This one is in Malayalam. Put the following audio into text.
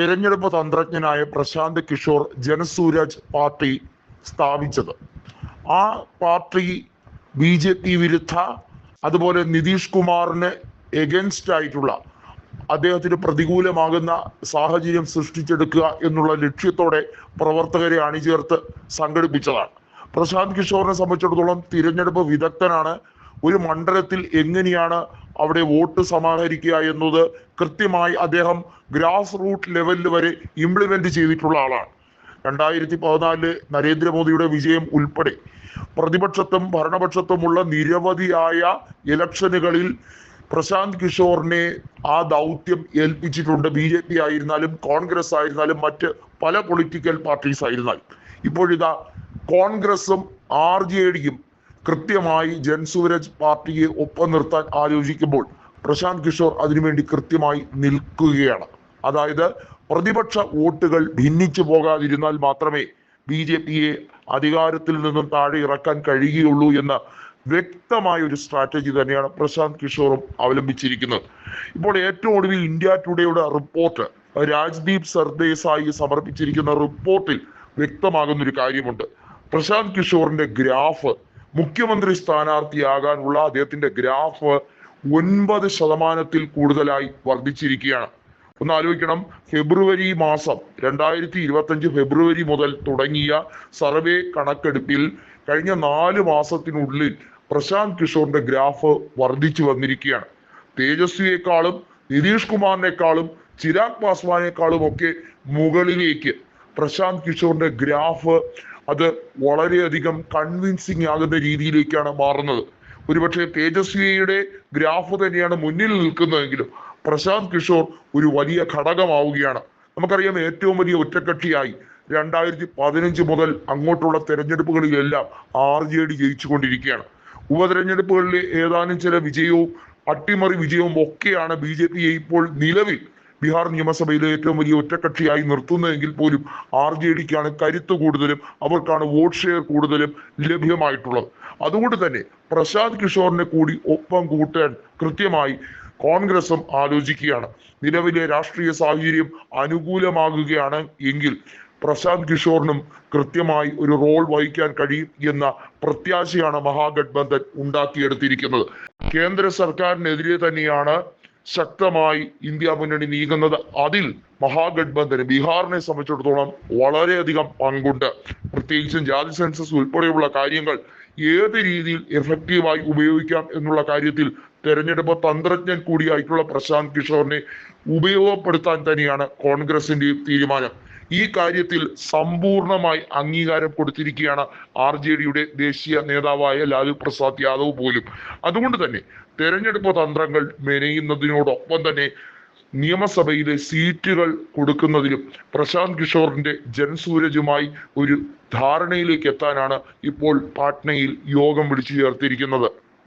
തിരഞ്ഞെടുപ്പ് തന്ത്രജ്ഞനായ പ്രശാന്ത് കിഷോർ ജനസൂരജ് പാർട്ടി സ്ഥാപിച്ചത്. ആ പാർട്ടി ബി ജെ പി വിരുദ്ധ അതുപോലെ നിതീഷ് കുമാറിന് എഗൻസ്റ്റ് ആയിട്ടുള്ള അദ്ദേഹത്തിന് പ്രതികൂലമാകുന്ന സാഹചര്യം സൃഷ്ടിച്ചെടുക്കുക എന്നുള്ള ലക്ഷ്യത്തോടെ പ്രവർത്തകരെ അണിചേർത്ത് സംഘടിപ്പിച്ചതാണ്. പ്രശാന്ത് കിഷോറിനെ സംബന്ധിച്ചിടത്തോളം തിരഞ്ഞെടുപ്പ് വിദഗ്ധനാണ്. ഒരു മണ്ഡലത്തിൽ എങ്ങനെയാണ് അവിടെ വോട്ട് സമാഹരിക്കുക എന്നത് കൃത്യമായി അദ്ദേഹം ഗ്രാസ് റൂട്ട് ലെവലിൽ വരെ ഇംപ്ലിമെന്റ് ചെയ്തിട്ടുള്ള ആളാണ്. രണ്ടായിരത്തി പതിനാലിൽ നരേന്ദ്രമോദിയുടെ വിജയം ഉൾപ്പെടെ പ്രതിപക്ഷത്തും ഭരണപക്ഷത്തുമുള്ള നിരവധിയായ ഇലക്ഷനുകളിൽ പ്രശാന്ത് കിഷോറിനെ ആ ദൗത്യം ഏൽപ്പിച്ചിട്ടുണ്ട്. ബി ജെ പി ആയിരുന്നാലും കോൺഗ്രസ് ആയിരുന്നാലും മറ്റ് പല പൊളിറ്റിക്കൽ പാർട്ടീസ് ആയിരുന്നാലും. ഇപ്പോഴിതാ കോൺഗ്രസും ആർ ജെ ഡിയും കൃത്യമായി ജൻസൂരജ് പാർട്ടിയെ ഒപ്പം നിർത്താൻ ആലോചിക്കുമ്പോൾ പ്രശാന്ത് കിഷോർ അതിനുവേണ്ടി കൃത്യമായി നിൽക്കുകയാണ്. അതായത് പ്രതിപക്ഷ വോട്ടുകൾ ഭിന്നിച്ചു പോകാതിരുന്നാൽ മാത്രമേ ബി ജെ പിയെ അധികാരത്തിൽ നിന്നും താഴെ ഇറക്കാൻ കഴിയുകയുള്ളൂ എന്ന വ്യക്തമായ ഒരു സ്ട്രാറ്റജി തന്നെയാണ് പ്രശാന്ത് കിഷോറും അവലംബിച്ചിരിക്കുന്നത്. ഇപ്പോൾ ഏറ്റവും ഒടുവിൽ ഇന്ത്യ ടുഡേയുടെ റിപ്പോർട്ട് രാജ്ദീപ് സർദേശായി സമർപ്പിച്ചിരിക്കുന്ന റിപ്പോർട്ടിൽ വ്യക്തമാകുന്ന ഒരു കാര്യമുണ്ട്. പ്രശാന്ത് കിഷോറിന്റെ ഗ്രാഫ് മുഖ്യമന്ത്രി സ്ഥാനാർത്ഥിയാകാനുള്ള അദ്ദേഹത്തിന്റെ ഗ്രാഫ് ഒൻപത് ശതമാനത്തിൽ കൂടുതലായി വർദ്ധിച്ചിരിക്കുകയാണ്. ഒന്ന് ആലോചിക്കണം. ഫെബ്രുവരി മാസം രണ്ടായിരത്തി ഇരുപത്തഞ്ച് ഫെബ്രുവരി മുതൽ തുടങ്ങിയ സർവേ കണക്കെടുപ്പിൽ കഴിഞ്ഞ നാല് മാസത്തിനുള്ളിൽ പ്രശാന്ത് കിഷോറിന്റെ ഗ്രാഫ് വർദ്ധിച്ചു വന്നിരിക്കുകയാണ്. തേജസ്വിയെക്കാളും നിതീഷ് കുമാറിനേക്കാളും ചിരാഗ് പാസ്വാനേക്കാളും ഒക്കെ മുകളിലേക്ക് പ്രശാന്ത് കിഷോറിന്റെ ഗ്രാഫ് അത് വളരെയധികം കൺവിൻസിങ് ആകുന്ന രീതിയിലേക്കാണ് മാറുന്നത്. ഒരുപക്ഷെ തേജസ്വിയുടെ ഗ്രാഫ് തന്നെയാണ് മുന്നിൽ നിൽക്കുന്നതെങ്കിലും പ്രശാന്ത് കിഷോർ ഒരു വലിയ ഘടകമാവുകയാണ്. നമുക്കറിയാം ഏറ്റവും വലിയ ഒറ്റക്കക്ഷിയായി രണ്ടായിരത്തി പതിനഞ്ച് മുതൽ അങ്ങോട്ടുള്ള തെരഞ്ഞെടുപ്പുകളിലെല്ലാം ആർ ജെ ഡി ജയിച്ചുകൊണ്ടിരിക്കുകയാണ്. ഉപതെരഞ്ഞെടുപ്പുകളിലെ ഏതാനും ചില വിജയവും അട്ടിമറി വിജയവും ഒക്കെയാണ് ബി ജെ പിയെ ഇപ്പോൾ നിലവിൽ ബീഹാർ നിയമസഭയിലെ ഏറ്റവും വലിയ ഒറ്റക്കക്ഷിയായി നിർത്തുന്നതെങ്കിൽ പോലും ആർ ജെ ഡിക്കാണ് കരുത്ത് കൂടുതലും അവർക്കാണ് വോട്ട് ഷെയർ കൂടുതലും ലഭ്യമായിട്ടുള്ളത്. അതുകൊണ്ട് തന്നെ പ്രശാന്ത് കിഷോറിനെ കൂടി ഒപ്പം കൂട്ടാൻ കൃത്യമായി കോൺഗ്രസും ആലോചിക്കുകയാണ്. നിലവിലെ രാഷ്ട്രീയ സാഹചര്യം അനുകൂലമാകുകയാണ് എങ്കിൽ പ്രശാന്ത് കിഷോറിനും കൃത്യമായി ഒരു റോൾ വഹിക്കാൻ കഴിയും എന്ന പ്രത്യാശയാണ് മഹാഗഡ്ബന്ധൻ ഉണ്ടാക്കിയെടുത്തിരിക്കുന്നത്. കേന്ദ്ര സർക്കാരിനെതിരെ തന്നെയാണ് ശക്തമായി ഇന്ത്യ മുന്നണി നീങ്ങുന്നത് അതിൽ മഹാഗഡ്ബന്ധന് ബീഹാറിനെ സംബന്ധിച്ചിടത്തോളം വളരെയധികം പങ്കുണ്ട്. പ്രത്യേകിച്ചും ജാതി സെൻസസ് ഉൾപ്പെടെയുള്ള കാര്യങ്ങൾ ഏത് രീതിയിൽ എഫക്റ്റീവായി ഉപയോഗിക്കാം എന്നുള്ള കാര്യത്തിൽ തെരഞ്ഞെടുപ്പ് തന്ത്രജ്ഞൻ കൂടിയായിട്ടുള്ള പ്രശാന്ത് കിഷോറിനെ ഉപയോഗപ്പെടുത്താൻ തന്നെയാണ് കോൺഗ്രസിന്റെയും തീരുമാനം. ഈ കാര്യത്തിൽ സമ്പൂർണമായി അംഗീകാരം കൊടുത്തിരിക്കുകയാണ് ആർ ജെ ഡിയുടെ ദേശീയ നേതാവായ ലാലു പ്രസാദ് യാദവ് പോലും. അതുകൊണ്ട് തന്നെ തെരഞ്ഞെടുപ്പ് തന്ത്രങ്ങൾ മെനയുന്നതിനോടൊപ്പം തന്നെ നിയമസഭയിലെ സീറ്റുകൾ കൊടുക്കുന്നതിലും പ്രശാന്ത് കിഷോറിന്റെ ജൻസൂരജുമായി ഒരു ധാരണയിലേക്ക് എത്താനാണ് ഇപ്പോൾ പാട്നയിൽ യോഗം വിളിച്ചു ചേർത്തിരിക്കുന്നത്